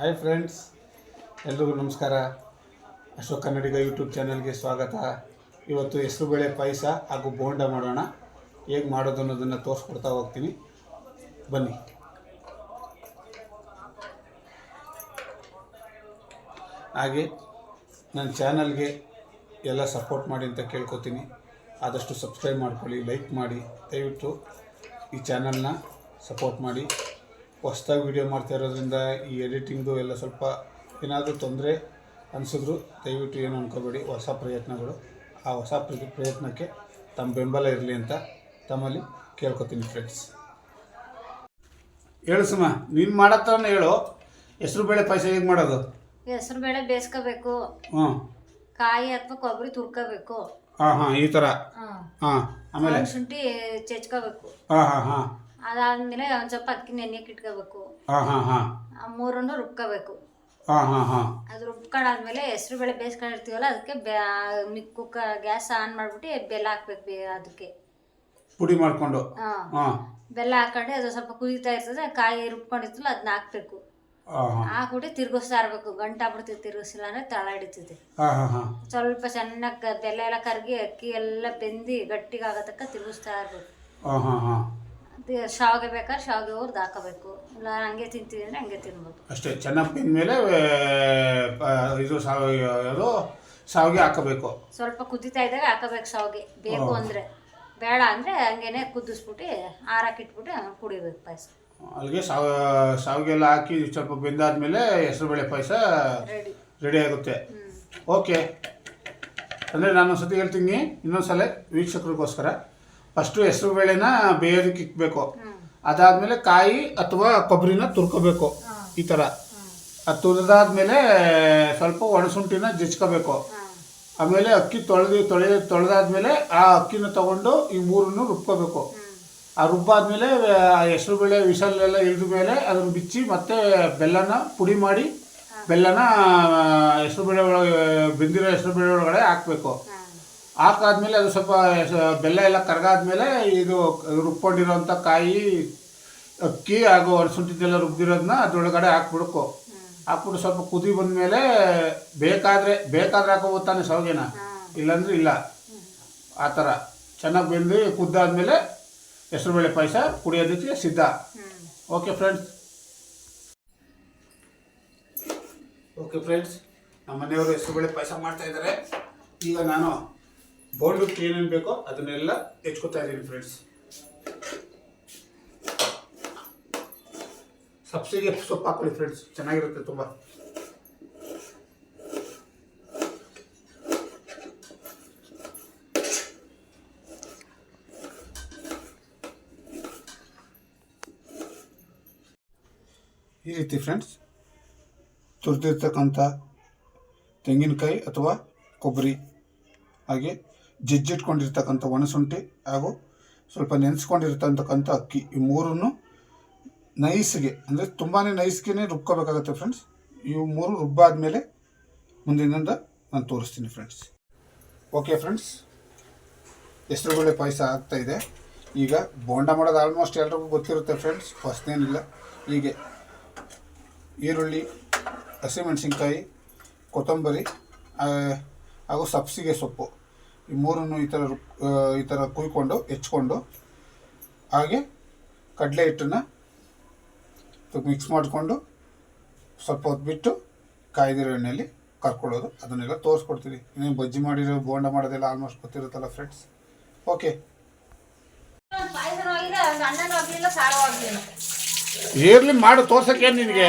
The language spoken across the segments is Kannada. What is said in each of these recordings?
ಹಾಯ್ ಫ್ರೆಂಡ್ಸ್ ಎಲ್ರಿಗೂ ನಮಸ್ಕಾರ. ಅಶೋಕ್ ಕನ್ನಡಿಗ ಯೂಟ್ಯೂಬ್ ಚಾನಲ್ಗೆ ಸ್ವಾಗತ. ಇವತ್ತು ಹೆಸರುಬೇಳೆ ಪಾಯಸ ಹಾಗೂ ಬೋಂಡ ಮಾಡೋಣ. ಹೇಗೆ ಮಾಡೋದು ಅನ್ನೋದನ್ನು ತೋರಿಸ್ಕೊಡ್ತಾ ಹೋಗ್ತೀನಿ. ಬನ್ನಿ. ಹಾಗೆ ನನ್ನ ಚಾನಲ್ಗೆ ಎಲ್ಲ ಸಪೋರ್ಟ್ ಮಾಡಿ ಅಂತ ಕೇಳ್ಕೊತೀನಿ. ಆದಷ್ಟು ಸಬ್ಸ್ಕ್ರೈಬ್ ಮಾಡ್ಕೊಳ್ಳಿ ಲೈಕ್ ಮಾಡಿ. ದಯವಿಟ್ಟು ಈ ಚಾನಲ್ನ ಸಪೋರ್ಟ್ ಮಾಡಿ. ಹೊಸ್ದಾಗಿ ವಿಡಿಯೋ ಮಾಡ್ತಾ ಇರೋದ್ರಿಂದ ಈ ಎಡಿಟಿಂಗ್ದು ಎಲ್ಲ ಸ್ವಲ್ಪ ಏನಾದರೂ ತೊಂದರೆ ಅನಿಸಿದ್ರು ದಯವಿಟ್ಟು ಏನು ಅನ್ಕೋಬೇಡಿ. ಹೊಸ ಪ್ರಯತ್ನಗಳು. ಆ ಹೊಸ ಪ್ರಯತ್ನಕ್ಕೆ ತಮ್ಮ ಬೆಂಬಲ ಇರಲಿ ಅಂತ ತಮ್ಮಲ್ಲಿ ಕೇಳ್ಕೊತೀನಿ ಫ್ರೆಂಡ್ಸ್ ಹೇಳು ಸುಮ ನೀನು ಮಾಡತ್ತ ಹೇಳು. ಹೆಸರು ಬೇಳೆ ಪಾಯಸ ಹೇಗೆ ಮಾಡೋದು? ಹೆಸರು ಬೇಳೆ ಬೇಯಿಸ್ಕೋಬೇಕು. ಹ್ಞೂ. ಕಾಯಿ ಅಥವಾ ಕೊಬ್ಬರಿ ತುರ್ಕೋಬೇಕು. ಹಾಂ ಹಾಂ ಈ ಥರ. ಹಾಂ ಆಮೇಲೆ? ಶುಂಠಿ ಚೆಚ್ಕೋಬೇಕು. ಹಾಂ ಹಾಂ ಹಾಂ. ಅದಾದ್ಮೇಲೆ ಒಂದು ಸ್ವಲ್ಪ ಅಕ್ಕಿ ನೆನೆಯಕ್ಕೆ ಇಟ್ಕೋಬೇಕು ಹಾಂ ಹಾಂ ಹಾಂ. ಆ ಮೂರನ್ನು ರುಬ್ಕೋಬೇಕು. ಹಾಂ ಹಾಂ ಹಾಂ. ಅದು ರುಬ್ಕೊಂಡಾದ್ಮೇಲೆ ಹೆಸರು ಬೇಳೆ ಬೇಯಿಸ್ಕೊಂಡಿರ್ತೀವಲ್ಲ ಅದಕ್ಕೆ ಬೆ ಕುಕ್ಕ ಗ್ಯಾಸ್ ಆನ್ ಮಾಡ್ಬಿಟ್ಟು ಬೆಲ್ಲ ಹಾಕ್ಬೇಕು ಬೇ- ಅದಕ್ಕೆ. ಪುಡಿ ಮಾಡ್ಕೊಂಡು. ಹಾಂ. ಹಾಂ. ಬೆಲ್ಲ ಹಾಕೊಂಡು ಅದು ಸ್ವಲ್ಪ ಕುದೀತಾ ಇರ್ತದೆ ಕಾಯಿ ರುಬ್ಕೊಂಡಿರ್ತಲ್ಲ ಅದನ್ನ ಹಾಕ್ಬೇಕು. ಹಾಂ ಹಾಂ. ಹಾಕ್ಬಿಟ್ಟು ತಿರ್ಗಿಸ್ತಾ ಇರ್ಬೇಕು ಗಂಟ ಬಿಡ್ತೀವಿ ತಿರ್ಗಿಸಿಲ್ಲ ಅಂದರೆ ತಳ ಹಿಡಿತೈತಿ ಹಾಂ ಹಾಂ ಹಾಂ. ಸ್ವಲ್ಪ ಚೆನ್ನಾಗಿ ಬೆಲ್ಲ ಎಲ್ಲ ಕರಗಿ ಅಕ್ಕಿ ಎಲ್ಲ ಬೆಂದಿ ಗಟ್ಟಿಗಾಗತಕ್ಕ ತಿರುಗಿಸ್ತಾ ಇರ್ಬೇಕು. ಹಾಂ ಹಾಂ ಹಾಂ. ಅದೇ ಶಾವಿಗೆ ಬೇಕಾದ್ರೆ ಶಾವಿಗೆ ಹುರ್ದು ಹಾಕೋಬೇಕು ಇಲ್ಲ ಹಂಗೆ ತಿಂತೀವಿ ಅಂದರೆ ಹಂಗೆ ತಿನ್ಬೋದು. ಅಷ್ಟೇ ಚೆನ್ನಾಗಿ ತಿಂದಮೇಲೆ ಮೇಲೆ ಇದು ಶಾವಿಗೆ ಅದು ಶಾವಿಗೆ ಹಾಕಬೇಕು. ಸ್ವಲ್ಪ ಕುದಿತಾ ಇದ್ದಾಗ ಹಾಕಬೇಕು ಶಾವಿಗೆ. ಬೇಕು ಅಂದರೆ ಬೇಡ ಅಂದರೆ ಹಂಗೇನೆ ಕುದಿಸ್ಬಿಟ್ಟು ಆರಾಕಿಟ್ಬಿಟ್ಟು ಕುಡಿಬೇಕು ಪಾಯಸ. ಅಲ್ಲಿಗೆ ಶಾವ ಶಾವಿಗೆ ಎಲ್ಲ ಹಾಕಿ ಸ್ವಲ್ಪ ಬೆಂದಾದ್ಮೇಲೆ ಹೆಸರುಬೇಳೆ ಪಾಯಸ ರೆಡಿ. ರೆಡಿ ಆಗುತ್ತೆ. ಓಕೆ. ಅಂದರೆ ನಾನು ಸತಿ ಹೇಳ್ತೀನಿ ಇನ್ನೊಂದ್ಸಲ ವೀಕ್ಷಕರಿಗೋಸ್ಕರ. ಫಸ್ಟು ಹೆಸರು ಬೇಳೆನ ಬೇಯೋದಕ್ಕೆ ಇಕ್ಬೇಕು. ಅದಾದ್ಮೇಲೆ ಕಾಯಿ ಅಥವಾ ಕೊಬ್ಬರಿನ ತುರ್ಕೋಬೇಕು. ಈ ಥರ. ಅದು ತುರಿದಾದ್ಮೇಲೆ ಸ್ವಲ್ಪ ಒಣಸುಂಟಿನ ಜಜ್ಕೋಬೇಕು. ಆಮೇಲೆ ಅಕ್ಕಿ ತೊಳೆದು ತೊಳೆ ತೊಳೆದಾದ್ಮೇಲೆ ಆ ಅಕ್ಕಿನ ತಗೊಂಡು ಈ ಮೂರನ್ನು ರುಬ್ಕೋಬೇಕು. ಆ ರುಬ್ಬಾದ್ಮೇಲೆ ಹೆಸರು ಬೇಳೆ ವಿಸಲ್ ಎಲ್ಲ ಇಳಿದ ಮೇಲೆ ಅದನ್ನು ಬಿಚ್ಚಿ ಮತ್ತೆ ಬೆಲ್ಲನ ಪುಡಿ ಮಾಡಿ ಬೆಲ್ಲನ ಹೆಸರು ಬೇಳೆ ಒಳಗೆ ಬೆಂದಿರೋ ಹೆಸರು ಬೇಳೆ ಒಳಗಡೆ ಹಾಕಬೇಕು. ಹಾಕಾದ್ಮೇಲೆ ಅದು ಸ್ವಲ್ಪ ಬೆಲ್ಲ ಎಲ್ಲ ಕರಗಾದ್ಮೇಲೆ ಇದು ರುಬ್ಕೊಂಡಿರೋಂಥ ಕಾಯಿ ಅಕ್ಕಿ ಹಾಗೂ ಒಣಸುಂಠಿದ್ದೆಲ್ಲ ರುಬ್ಬಿರೋದನ್ನ ಅದ್ರೊಳಗಡೆ ಹಾಕ್ಬಿಡ್ಕೊ. ಹಾಕ್ಬಿಟ್ಟು ಸ್ವಲ್ಪ ಕುದಿ ಬಂದಮೇಲೆ ಬೇಕಾದರೆ ಬೇಕಾದ್ರೆ ಹಾಕೋಬೋದು ತಾನೆ ಶಾವಿಗೆನ? ಹಾಂ. ಇಲ್ಲಾಂದ್ರೆ ಇಲ್ಲ. ಆ ಥರ. ಚೆನ್ನಾಗಿ ಬೆಂದು ಕುದ್ದಾದ್ಮೇಲೆ ಹೆಸರುಬೇಳೆ ಪಾಯಸ ಕುಡಿಯೋದಕ್ಕೆ ಸಿದ್ಧ. Okay friends. ಓಕೆ ಫ್ರೆಂಡ್ಸ್ ನಮ್ಮ ಮನೆಯವರು ಹೆಸರುಬೇಳೆ ಪಾಯಸ ಮಾಡ್ತಾ ಇದ್ದಾರೆ. ಈಗ ನಾನು ಬೋಂಡಕ್ಕೆ ಏನೇನು ಬೇಕೋ ಅದನ್ನೆಲ್ಲ ಹೆಚ್ಕೊತಾ ಇದ್ದೀನಿ ಫ್ರೆಂಡ್ಸ್ ಸಬ್ಸಿಗೆ ಸೊಪ್ಪು ಹಾಕೊಳ್ಳಿ ಫ್ರೆಂಡ್ಸ್ ಚೆನ್ನಾಗಿರುತ್ತೆ ತುಂಬ. ಈ ರೀತಿ ಫ್ರೆಂಡ್ಸ್ ತುರಿದಿರ್ತಕ್ಕಂಥ ತೆಂಗಿನಕಾಯಿ ಅಥವಾ ಕೊಬ್ಬರಿ, ಹಾಗೆ ಜಜ್ಜಿಟ್ಕೊಂಡಿರ್ತಕ್ಕಂಥ ಒಣಶುಂಠಿ ಹಾಗೂ ಸ್ವಲ್ಪ ನೆನೆಸ್ಕೊಂಡಿರ್ತಕ್ಕಂಥ ಅಕ್ಕಿ, ಈ ಮೂರನ್ನು ನೈಸ್ಗೆ, ಅಂದರೆ ತುಂಬಾ ನೈಸ್ಗೆ ರುಬ್ಕೋಬೇಕಾಗತ್ತೆ ಫ್ರೆಂಡ್ಸ್ ಇವು ಮೂರು ರುಬ್ಬಾದ ಮೇಲೆ ಮುಂದಿನಿಂದ ನಾನು ತೋರಿಸ್ತೀನಿ ಫ್ರೆಂಡ್ಸ್ ಓಕೆ ಫ್ರೆಂಡ್ಸ್ ಹೆಸರುಬೇಳೆ ಪಾಯಸ ಆಗ್ತಾ ಇದೆ. ಈಗ ಬೋಂಡ ಮಾಡೋದು ಆಲ್ಮೋಸ್ಟ್ ಎಲ್ರಿಗೂ ಗೊತ್ತಿರುತ್ತೆ ಫ್ರೆಂಡ್ಸ್ ಹೊಸದೇನಿಲ್ಲ ಹೀಗೆ ಈರುಳ್ಳಿ, ಹಸಿಮೆಣಸಿನ್ಕಾಯಿ, ಕೊತ್ತಂಬರಿ ಹಾಗೂ ಸಬ್ಸಿಗೆ ಸೊಪ್ಪು. ಈ ಮೂರನ್ನು ಈ ಥರ ಈ ಥರ ಕುಯ್ಕೊಂಡು ಹೆಚ್ಕೊಂಡು ಹಾಗೆ ಕಡಲೆ ಹಿಟ್ಟನ್ನು ಮಿಕ್ಸ್ ಮಾಡಿಕೊಂಡು ಸ್ವಲ್ಪ ಹೊತ್ತು ಬಿಟ್ಟು ಕಾಯ್ದಿರೋ ಎಣ್ಣೆಯಲ್ಲಿ ಕರ್ಕೊಳ್ಳೋದು. ಅದನ್ನೆಲ್ಲ ತೋರಿಸ್ಕೊಡ್ತೀವಿ. ಇನ್ನೇನು ಬಜ್ಜಿ ಮಾಡಿರೋ ಬೋಂಡ ಮಾಡೋದೆಲ್ಲ ಆಲ್ಮೋಸ್ಟ್ ಗೊತ್ತಿರುತ್ತಲ್ಲ ಫ್ರೆಂಡ್ಸ್ ಓಕೆ ಏರ್ಲಿ ಮಾಡು ತೋರ್ಸಕ್ಕೆ ನಿನಗೆ?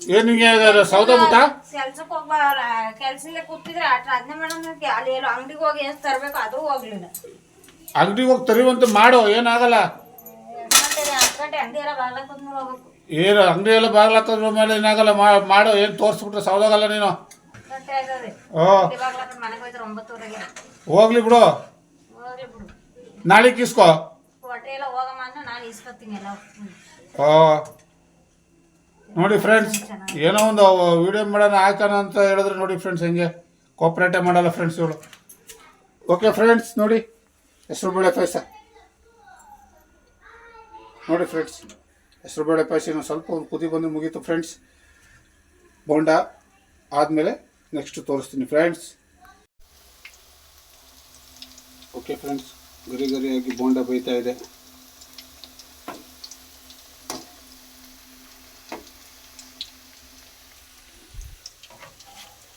ಏನು ನಿನಗೆ ಸೌದೆ ಊಟ? ಕೆಲ್ಸಕ್ಕೆ ಹೋಗ್ಬಾರ. ಕೆಲ್ಸಲ್ಲೇ ಕೂತಿದ್ರೆ ಅದ್ನೇ ಮಾಡೋಣ ಅಲ್ಲಿ ಎಲ್ಲೋ ಅಂಗಡಿಗೆ ಹೋಗಿ ಏನು ತರಬೇಕು ಅದು ಹೋಗ್ಲಿಲ್ಲ ಅಂಗಡಿಗೆ ಹೋಗಿ ತರಿವಂತ ಮಾಡು ಏನಾಗಲ್ಲ. ಏನು ಅಂಗಡಿ ಎಲ್ಲ ಬಾಗ್ಲಾಕೋದ್ರ ಮೇಲೆ ಏನಾಗಲ್ಲ ಮಾಡೋ ಏನು ತೋರಿಸ್ಬಿಟ್ರೆ ಸೌದಾಗಲ್ಲ ನೀನು. ಹೋಗ್ಲಿ ಬಿಡು. ನಾಳೆ ಕಿಸ್ಕೋ. ಹೊಟ್ಟೆ ಎಲ್ಲ ಹೋಗಮ್ಮ ನಾನು ಇಸ್ಕೊತೀನಿ ಎಲ್ಲ. ನೋಡಿ ಫ್ರೆಂಡ್ಸ್ ಏನೋ ಒಂದು ವಿಡಿಯೋ ಮಾಡೋಣ ಹಾಕೋಣ ಅಂತ ಹೇಳಿದ್ರೆ ನೋಡಿ ಫ್ರೆಂಡ್ಸ್ ಹೆಂಗೆ. ಕೋಪ್ರೇಟೇ ಮಾಡಲ್ಲ ಫ್ರೆಂಡ್ಸ್ ಇವಳು ಓಕೆ ಫ್ರೆಂಡ್ಸ್ ನೋಡಿ. ಹೆಸರು ಬೇಳೆ ಪಾಯಸ. ನೋಡಿ ಫ್ರೆಂಡ್ಸ್ ಹೆಸರುಬೇಳೆ ಪಾಯಸ ಇನ್ನೊಂದು ಸ್ವಲ್ಪ ಒಂದು ಕುದಿ ಬಂದು ಮುಗೀತು ಫ್ರೆಂಡ್ಸ್ ಬೋಂಡ ಆದಮೇಲೆ ನೆಕ್ಸ್ಟ್ ತೋರಿಸ್ತೀನಿ ಫ್ರೆಂಡ್ಸ್ ಓಕೆ ಫ್ರೆಂಡ್ಸ್ ಗರಿ ಗರಿಯಾಗಿ ಬೋಂಡ ಬೈತಾ ಇದೆ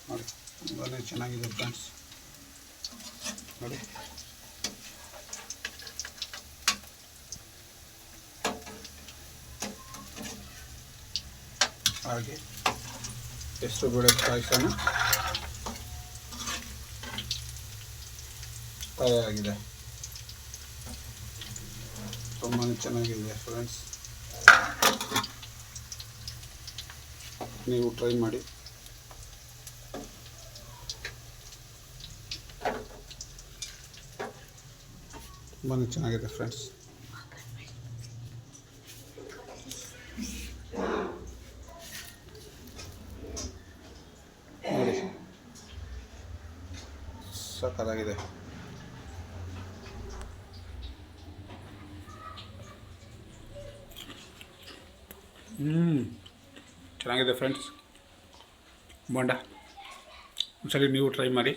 ನೋಡಿ ತುಂಬಾ ಚೆನ್ನಾಗಿದೆ ಫ್ರೆಂಡ್ಸ್. ನೋಡಿ. ಹಾಗೆ ಎಷ್ಟು ಬೇಳೆ ಪಾಯಸನ ತಯಾರಾಗಿದೆ ತುಂಬಾ ಚೆನ್ನಾಗಿದೆ ಫ್ರೆಂಡ್ಸ್. ನೀವು ಟ್ರೈ ಮಾಡಿ. ತುಂಬಾ ಚೆನ್ನಾಗಿದೆ ಫ್ರೆಂಡ್ಸ್ ನೋಡಿ. ಸಕ್ಕತ್ತಾಗಿದೆ. ಹ್ಞೂ ಚೆನ್ನಾಗಿದೆ ಫ್ರೆಂಡ್ಸ್ ಬೋಂಡ ಒಂದ್ಸಲಿ ನೀವು ಟ್ರೈ ಮಾಡಿ.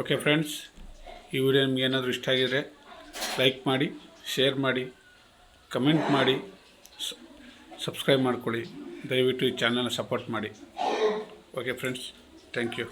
ಓಕೆ ಫ್ರೆಂಡ್ಸ್ ಈ ವಿಡಿಯೋ ನಿಮ್ಗೆ ಏನಾದರೂ ಇಷ್ಟ ಆಗಿದರೆ ಲೈಕ್ ಮಾಡಿ, ಶೇರ್ ಮಾಡಿ, ಕಮೆಂಟ್ ಮಾಡಿ ಸಬ್ಸ್ಕ್ರೈಬ್ ಮಾಡ್ಕೊಳ್ಳಿ. ದಯವಿಟ್ಟು ಈ ಚಾನಲ್ನ ಸಪೋರ್ಟ್ ಮಾಡಿ. Okay friends, thank you.